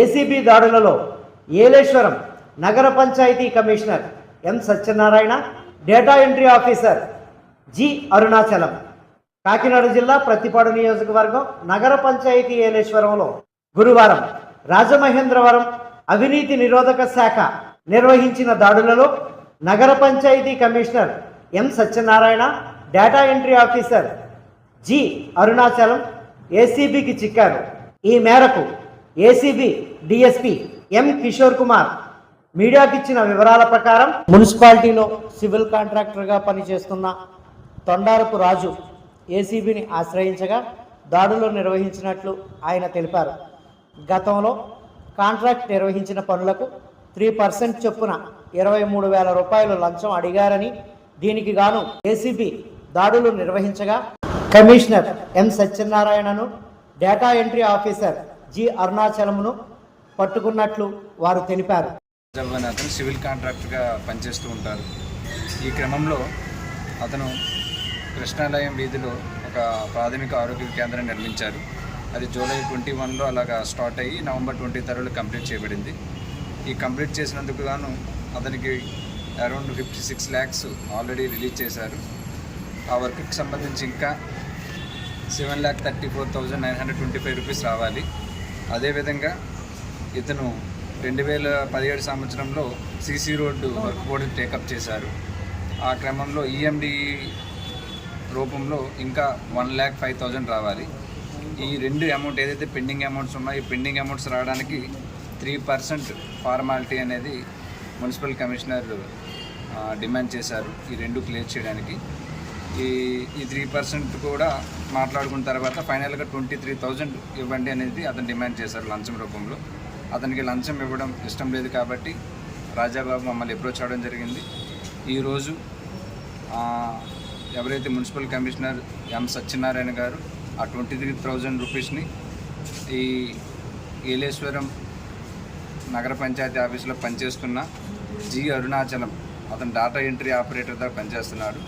ACB దాడులలో ఏలేశ్వరం నగర panchayat commissioner M Satyanarayana data entry officer G Arunachalam. Kakinada జిల్లా ప్రతిపాడు నియోజకవర్గం నగర పంచాయతీ ఏలేశ్వరంలో గురువారం రాజమహేంద్రవరం అవినీతి నిరోధక శాఖ నిర్వహించిన దాడులలో నగర panchayat commissioner M Satyanarayana data entry officer G Arunachalam ఏసీబీకి చిక్కారు. ఈ మేరకు ACB DSP M Kishore Kumar మీడియాకిచ్చిన వివరాల ప్రకారం మున్సిపాలిటీలో సివిల్ కాంట్రాక్టర్గా పనిచేస్తున్న తొండారపు రాజు ఏసీబీని ఆశ్రయించగా దాడులు నిర్వహించినట్లు ఆయన తెలిపారు. గతంలో కాంట్రాక్ట్ నిర్వహించిన పనులకు త్రీ పర్సెంట్ చొప్పున ఇరవై మూడు వేల రూపాయలు లంచం అడిగారని దీనికి గాను ఏసీబీ దాడులు నిర్వహించగా కమిషనర్ ఎం సత్యనారాయణను డేటా ఎంట్రీ ఆఫీసర్ జి అరుణాచలమును పట్టుకున్నట్లు వారు తెలిపారు. అతను సివిల్ కాంట్రాక్టర్గా పనిచేస్తూ ఉంటారు. ఈ క్రమంలో అతను కృష్ణాలయం వీధిలో ఒక ప్రాథమిక ఆరోగ్య కేంద్రం నిర్మించారు. అది జూలై ట్వంటీ వన్లో అలాగా స్టార్ట్ అయ్యి నవంబర్ ట్వంటీ థర్డ్లో కంప్లీట్ చేయబడింది. ఈ కంప్లీట్ చేసినందుకు గాను అతనికి around fifty six lakhs already release చేశారు. ఆ వర్క్కి సంబంధించి ఇంకా seven lakh thirty four thousand nine hundred twenty five rupees రావాలి. అదేవిధంగా ఇతను రెండు వేల పదిహేడు సంవత్సరంలో CC road work board take up చేశారు. ఆ క్రమంలో ఈఎండి రూపంలో ఇంకా వన్ ల్యాక్ ఫైవ్ థౌజండ్ రావాలి. ఈ రెండు అమౌంట్ ఏదైతే పెండింగ్ అమౌంట్స్ ఉన్నాయో ఈ పెండింగ్ అమౌంట్స్ రావడానికి త్రీ పర్సెంట్ ఫార్మాలిటీ అనేది మున్సిపల్ కమిషనర్ డిమాండ్ చేశారు ఈ రెండు క్లియర్ చేయడానికి. ఈ ఈ త్రీ పర్సెంట్ కూడా మాట్లాడుకున్న తర్వాత ఫైనల్గా ట్వంటీ త్రీ థౌజండ్ ఇవ్వండి అనేది అతను డిమాండ్ చేశారు లంచం రూపంలో. అతనికి లంచం ఇవ్వడం ఇష్టం లేదు కాబట్టి రాజాబాబు మమ్మల్ని అప్రోచ్ అవ్వడం జరిగింది. ఈరోజు ఎవరైతే మున్సిపల్ కమిషనర్ ఎం సత్యనారాయణ గారు ఆ ట్వంటీ త్రీ థౌజండ్ రూపీస్ని ఈ ఏలేశ్వరం నగర పంచాయతీ ఆఫీసులో పనిచేస్తున్న జి అరుణాచలం అతను డాటా ఎంట్రీ ఆపరేటర్ పనిచేస్తున్నాడు.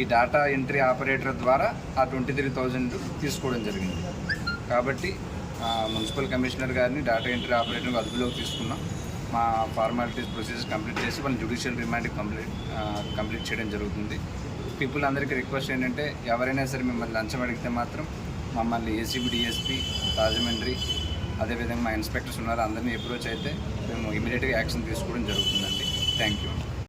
ఈ డాటా ఎంట్రీ ఆపరేటర్ ద్వారా ఆ ట్వంటీ త్రీ థౌజండ్ తీసుకోవడం జరిగింది. కాబట్టి మున్సిపల్ కమిషనర్ గారిని డాటా ఎంట్రీ ఆపరేటర్ని అదుపులోకి తీసుకున్నాం. మా ఫార్మాలిటీస్ ప్రొసీజర్స్ కంప్లీట్ చేసి వాళ్ళని జ్యుడిషియల్ రిమాండ్ కంప్లీట్ కంప్లీట్ చేయడం జరుగుతుంది. పీపుల్ అందరికీ రిక్వెస్ట్ ఏంటంటే ఎవరైనా సరే మిమ్మల్ని లంచం అడిగితే మాత్రం మమ్మల్ని ఏసీబీ డిఎస్పీ రాజమండ్రి అదేవిధంగా మా ఇన్స్పెక్టర్స్ ఉన్నారు అందరినీ అప్రోచ్ అయితే మేము ఇమీడియట్గా యాక్షన్ తీసుకోవడం జరుగుతుందండి. Thank you